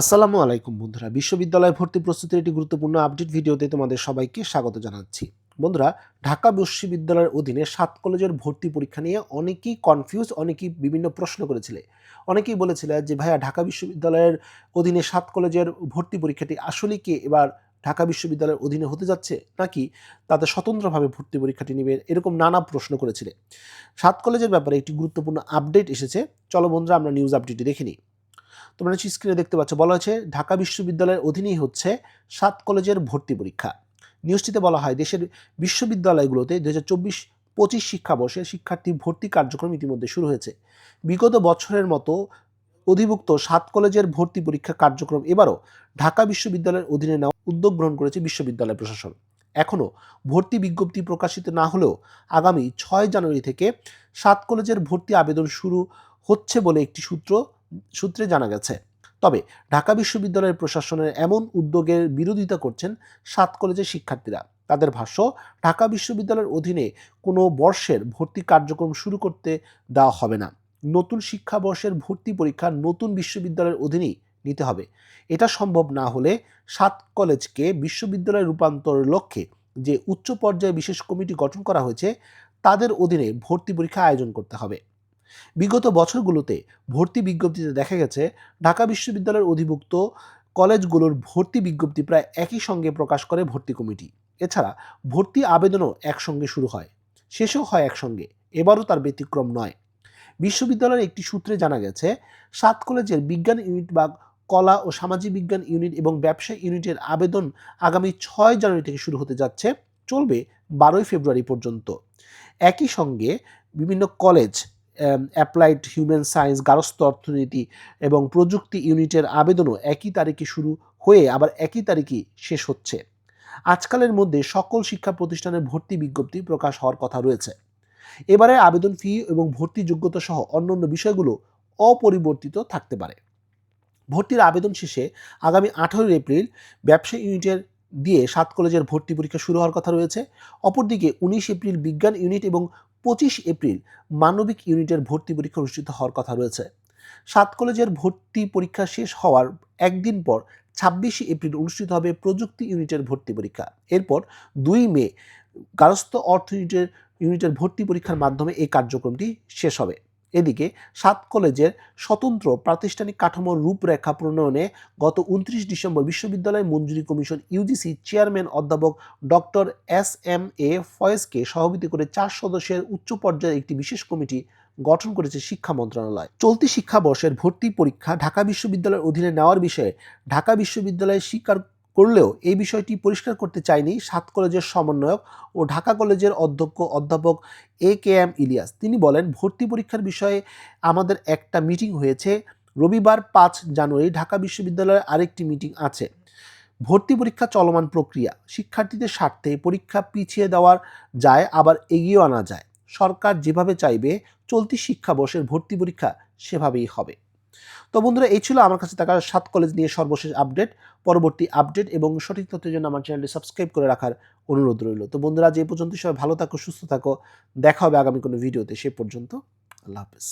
আসসালামু আলাইকুম বন্ধুরা। বিশ্ববিদ্যালয় ভর্তি প্রস্তুতির একটি গুরুত্বপূর্ণ আপডেট ভিডিওতে তোমাদের সবাইকে স্বাগত জানাচ্ছি। বন্ধুরা, ঢাকা বিশ্ববিদ্যালয়ের অধীনে সাত কলেজের ভর্তি পরীক্ষা নিয়ে অনেকেই কনফিউজ অনেকেই বিভিন্ন প্রশ্ন করেছিলে। অনেকেই বলেছিলে যে, ভাইয়া, ঢাকা বিশ্ববিদ্যালয়ের অধীনে সাত কলেজের ভর্তি পরীক্ষাটি আসলে কি? এবার ঢাকা বিশ্ববিদ্যালয়ের অধীনে হতে যাচ্ছে নাকি তাদের স্বতন্ত্রভাবে ভর্তি পরীক্ষাটি নেবে? এরকম নানা প্রশ্ন করেছিলে। সাত কলেজের ব্যাপারে একটি গুরুত্বপূর্ণ আপডেট এসেছে। চলো বন্ধুরা, আমরা নিউজ আপডেটটি দেখে নিই। তোমরা নিশ্চয়ই স্ক্রিনে দেখতে পাচ্ছ, বলা হয়েছে ঢাকা বিশ্ববিদ্যালয়ের অধীনেই হচ্ছে সাত কলেজের ভর্তি পরীক্ষা। নিউজটিতে বলা হয়, দেশের বিশ্ববিদ্যালয়গুলোতে দু হাজার চব্বিশ পঁচিশ শিক্ষাবর্ষে শিক্ষার্থী ভর্তি কার্যক্রম ইতিমধ্যে শুরু হয়েছে। বিগত বছরের মতো অধিভুক্ত সাত কলেজের ভর্তি পরীক্ষা কার্যক্রম এবারও ঢাকা বিশ্ববিদ্যালয়ের অধীনে নেওয়া উদ্যোগ গ্রহণ করেছে বিশ্ববিদ্যালয় প্রশাসন। এখনও ভর্তি বিজ্ঞপ্তি প্রকাশিত না হলেও আগামী ছয় জানুয়ারি থেকে সাত কলেজের ভর্তি আবেদন শুরু হচ্ছে বলে একটি সূত্র সূত্রে জানা গেছে। তবে ঢাকা বিশ্ববিদ্যালয়ের প্রশাসনের এমন উদ্যোগের বিরোধিতা করছেন সাত কলেজের শিক্ষার্থীরা। তাদের ভাষ্য, ঢাকা বিশ্ববিদ্যালয়ের অধীনে কোনো বর্ষের ভর্তি কার্যক্রম শুরু করতে দেওয়া হবে না। নতুন শিক্ষাবর্ষের ভর্তি পরীক্ষা নতুন বিশ্ববিদ্যালয়ের অধীনেই নিতে হবে। এটা সম্ভব না হলে সাত কলেজকে বিশ্ববিদ্যালয়ে রূপান্তরের লক্ষ্যে যে উচ্চ পর্যায়ে বিশেষ কমিটি গঠন করা হয়েছে, তাদের অধীনে ভর্তি পরীক্ষা আয়োজন করতে হবে। বিগত বছরগুলোতে ভর্তি বিজ্ঞপ্তিতে দেখা গেছে, ঢাকা বিশ্ববিদ্যালয়ের অধিভুক্ত কলেজগুলোর ভর্তি বিজ্ঞপ্তি প্রায় একই সঙ্গে প্রকাশ করে ভর্তি কমিটি। এছাড়া ভর্তি আবেদনও একসঙ্গে শুরু হয়, শেষও হয় একসঙ্গে, এবারও তার ব্যতিক্রম নয়। বিশ্ববিদ্যালয়ের একটি সূত্রে জানা গেছে, সাত কলেজের বিজ্ঞান ইউনিট বা কলা ও সামাজিক বিজ্ঞান ইউনিট এবং ব্যবসা ইউনিটের আবেদন আগামী ছয় জানুয়ারি থেকে শুরু হতে যাচ্ছে, চলবে বারোই ফেব্রুয়ারি পর্যন্ত। একই সঙ্গে বিভিন্ন কলেজ অ্যাপ্লাইড হিউম্যান সায়েন্স গার্হস্থ্য অর্থনীতি এবং প্রযুক্তি ইউনিটের আবেদনও একই তারিখে শুরু হয়ে আবার একই তারিখে শেষ হচ্ছে। আজকালের মধ্যে সকল শিক্ষা প্রতিষ্ঠানের ভর্তি বিজ্ঞপ্তি প্রকাশ হওয়ার কথা রয়েছে। এবারে আবেদন ফি এবং ভর্তি যোগ্যতা সহ অন্যান্য বিষয়গুলো অপরিবর্তিত থাকতে পারে। ভর্তির আবেদন শেষে আগামী আঠারোই এপ্রিল ব্যবসা ইউনিটের দিয়ে সাত কলেজের ভর্তি পরীক্ষা শুরু হওয়ার কথা রয়েছে। অপরদিকে উনিশ এপ্রিল বিজ্ঞান ইউনিট এবং পঁচিশ এপ্রিল মানবিক ইউনিটের ভর্তি পরীক্ষা অনুষ্ঠিত হওয়ার কথা রয়েছে। সাত কলেজের ভর্তি পরীক্ষা শেষ হওয়ার একদিন পর ছাব্বিশে এপ্রিল অনুষ্ঠিত হবে প্রযুক্তি ইউনিটের ভর্তি পরীক্ষা। এরপর দুই মে গার্হস্থ্য অর্থ ইউনিটের ইউনিটের ভর্তি পরীক্ষার মাধ্যমে এই কার্যক্রমটি শেষ হবে। এদিকে সাত কলেজের স্বতন্ত্র প্রাতিষ্ঠানিক কাঠামোর রূপরেখা প্রণয়নে গত উনত্রিশ ডিসেম্বর বিশ্ববিদ্যালয় মঞ্জুরি কমিশন ইউজিসি চেয়ারম্যান অধ্যাপক ডক্টর এস এম এ ফয়েজকে সভাপতি করে চার সদস্যের উচ্চ পর্যায়ের একটি বিশেষ কমিটি গঠন করেছে শিক্ষা মন্ত্রণালয়। চলতি শিক্ষাবর্ষের ভর্তি পরীক্ষা ঢাকা বিশ্ববিদ্যালয়ের অধীনে নেওয়ার বিষয়ে ঢাকা বিশ্ববিদ্যালয়ের স্বীকার করলেও এই বিষয়টি পরিষ্কার করতে চায়নি সাত কলেজের সমন্বয়ক ও ঢাকা কলেজের অধ্যক্ষ অধ্যাপক এ কে এম ইলিয়াস। তিনি বলেন, ভর্তি পরীক্ষার বিষয়ে আমাদের একটা মিটিং হয়েছে। রবিবার পাঁচ জানুয়ারি ঢাকা বিশ্ববিদ্যালয়ের আরেকটি মিটিং আছে। ভর্তি পরীক্ষা চলমান প্রক্রিয়া, শিক্ষার্থীদের স্বার্থে পরীক্ষা পিছিয়ে দেওয়ার যায়, আবার এগিয়েও আনা যায়। সরকার যেভাবে চাইবে, চলতি শিক্ষাবর্ষের ভর্তি পরীক্ষা সেভাবেই হবে। তো বন্ধুরা, এই ছিল আমার কাছে থাকা সাত কলেজ নিয়ে সর্বশেষ আপডেট পরবর্তী আপডেট এবং সঠিক তথ্যের জন্য আমার চ্যানেলটি সাবস্ক্রাইব করে রাখার অনুরোধ রইল। তো বন্ধুরা যে পর্যন্ত সবাই ভালো থাকো, সুস্থ থাকো। দেখা হবে আগামী কোনো ভিডিওতে সে পর্যন্ত আল্লাহ হাফেজ।